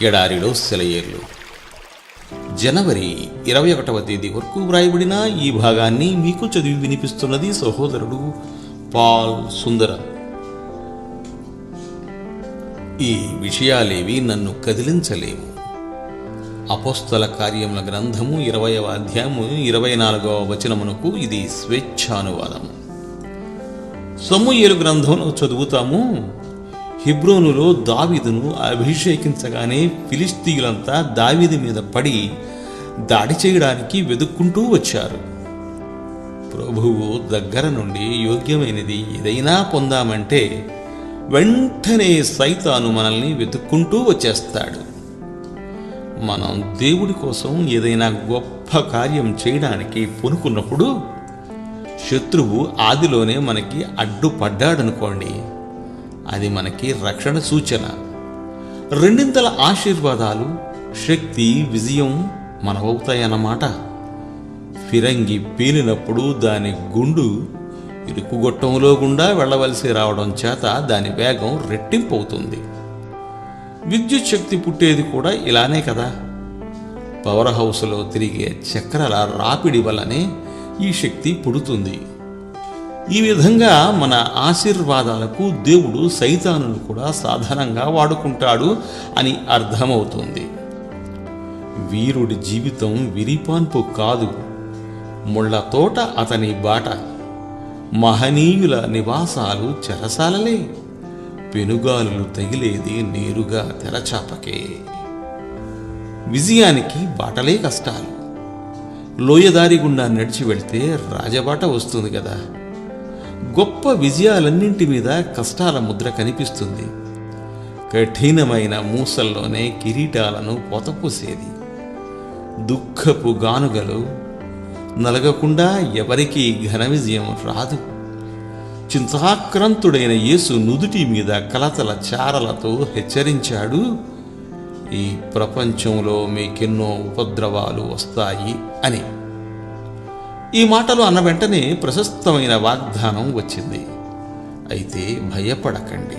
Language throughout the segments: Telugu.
ఎడారిలో సెలయేర్లు. జనవరి ఇరవై ఒకటవ తేదీ వరకు వ్రాయబడిన ఈ భాగాన్ని మీకు చదివి వినిపిస్తున్నది సహోదరుడు పాల్ సుందర. ఈ విషయాలేవి నన్ను కదిలించలేవు. అపోస్తల కార్యముల గ్రంథము ఇరవయవ అధ్యాయము ఇరవై నాలుగవ వచనమునకు ఇది స్వేచ్ఛానువాదం ఏలు గ్రంథంలో చదువుతాము. హిబ్రోనులో దావీదును అభిషేకించగానే ఫిలిస్తీయులంతా దావీదు మీద పడి దాడి చేయడానికి వెతుక్కుంటూ వచ్చారు. ప్రభువు దగ్గర నుండి యోగ్యమైనది ఏదైనా పొందామంటే వెంటనే సైతాను మనల్ని వెతుక్కుంటూ వచ్చేస్తాడు. మనం దేవుడి కోసం ఏదైనా గొప్ప కార్యం చేయడానికి పూనుకున్నప్పుడు శత్రువు ఆదిలోనే మనకి అడ్డుపడ్డాడనుకోండి. అది మనకి రక్షణ సూచన. రెండింతల ఆశీర్వాదాలు శక్తి విజయం మనవవుతాయన్నమాట. ఫిరంగి పీలినప్పుడు దాని గుండు ఇరుకుగొట్టంలో గుండా వెళ్ళవలసి రావడం చేత దాని వేగం రెట్టింపు అవుతుంది విద్యుత్ శక్తి పుట్టేది కూడా ఇలానే కదా. పవర్ హౌస్లో తిరిగే చక్రాల రాపిడి వల్లనే ఈ శక్తి పుడుతుంది. ఈ విధంగా మన ఆశీర్వాదాలకు దేవుడు సైతానును కూడా సాధనంగా వాడుకుంటాడు అని అర్థమవుతుంది. వీరుడి జీవితం విరిపాన్పు కాదు. ముళ్ళ తోట అతని బాట. మహనీయుల నివాసాలు చెరసాలలే. పెనుగాలులు తగిలేది నేరుగా తెరచాపకే. విజయానికి బాటలే కష్టాలు. లోయదారి గుండా నడిచి వెళ్తే రాజబాట వస్తుంది కదా. గొప్ప విజయాలన్నింటి మీద కష్టాల ముద్ర కనిపిస్తుంది. కఠినమైన మూసల్లోనే కిరీటాలను పొతపూసేది. దుఃఖపు గానుగలు నలగకుండా ఎవరికీ ఘన విజయం రాదు. చింతాక్రాంతుడైన యేసు నుదుటి మీద కలతల చారలతో హెచ్చరించాడు. ఈ ప్రపంచంలో మీకెన్నో ఉపద్రవాలు వస్తాయి అని. ఈ మాటలు అన్న వెంటనే ప్రశస్తమైన వాగ్దానం వచ్చింది. అయితే భయపడకండి.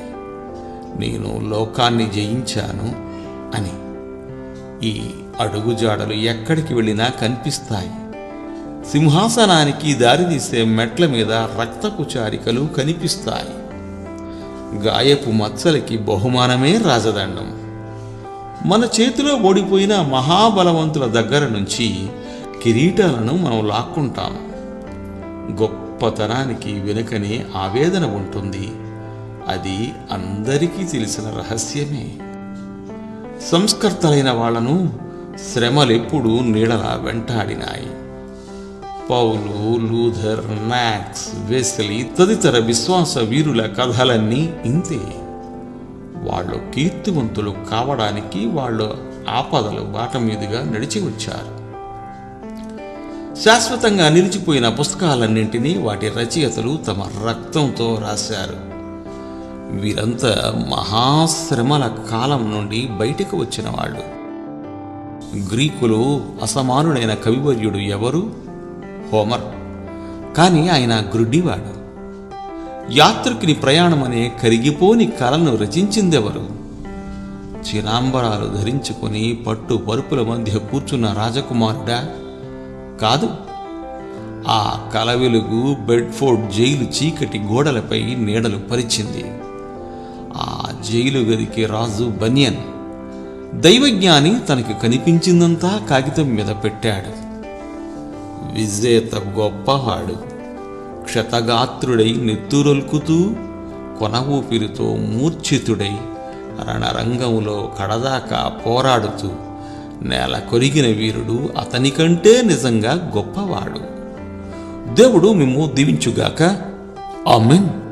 నేను లోకాన్ని జయించాను అని. ఈ అడుగుజాడలు ఎక్కడికి వెళ్ళినా కనిపిస్తాయి. సింహాసనానికి దారితీసే మెట్ల మీద రక్తపు చారికలు కనిపిస్తాయి. గాయపు మచ్చలకి బహుమానమే రాజదండం. మన చేతిలో ఓడిపోయిన మహాబలవంతుల దగ్గర నుంచి కిరీటాలను మనం లాక్కుంటాం. గొప్పతనానికి వెనుకనే ఆవేదన ఉంటుంది. అది అందరికీ తెలిసిన రహస్యమే. సంస్కర్తలైన వాళ్ళను శ్రమలెప్పుడూ నీడలా వెంటాడినాయి. పౌలు లూథర్ నాక్స్ వెస్లీ తదితర విశ్వాస వీరుల కథలన్నీ ఇంతే. వాళ్ళు కీర్తివంతులు కావడానికి వాళ్ళు ఆపదలు బాట మీదుగా నడిచి వచ్చారు. శాశ్వతంగా నిలిచిపోయిన పుస్తకాలన్నింటినీ వాటి రచయితలు తమ రక్తంతో రాశారు. వీరంతా మహాశ్రమల కాలం నుండి బయటకు వచ్చిన వాళ్ళు. గ్రీకులు అసమానుడైన కవివర్యుడు ఎవరు? హోమర్. కానీ ఆయన గ్రుడ్డివాడు. యాత్రికుని ప్రయాణం అనే కరిగిపోని కలను రచించిందెవరు? చిరాంబరాలు ధరించుకొని పట్టు పరుపుల మధ్య కూర్చున్న రాజకుమారుడా? కాదు. ఆ కల వెలుగు బెడ్ఫోర్డ్ జైలు చీకటి గోడలపై నీడలు పరిచింది. ఆ జైలు గదికి రాజు బనియన్ దైవజ్ఞాని తనకు కనిపించిందంతా కాగితం మీద పెట్టాడు. విజేత గొప్పవాడు క్షతగాత్రుడై నెత్తురొల్కుతూ కొన ఊపిరితో మూర్ఛితుడై రణరంగంలో కడదాకా పోరాడుతూ నేల కొరిగిన వీరుడు అతనికంటే నిజంగా గొప్పవాడు. దేవుడు మిమ్ము దీవించుగాక. ఆమెన్.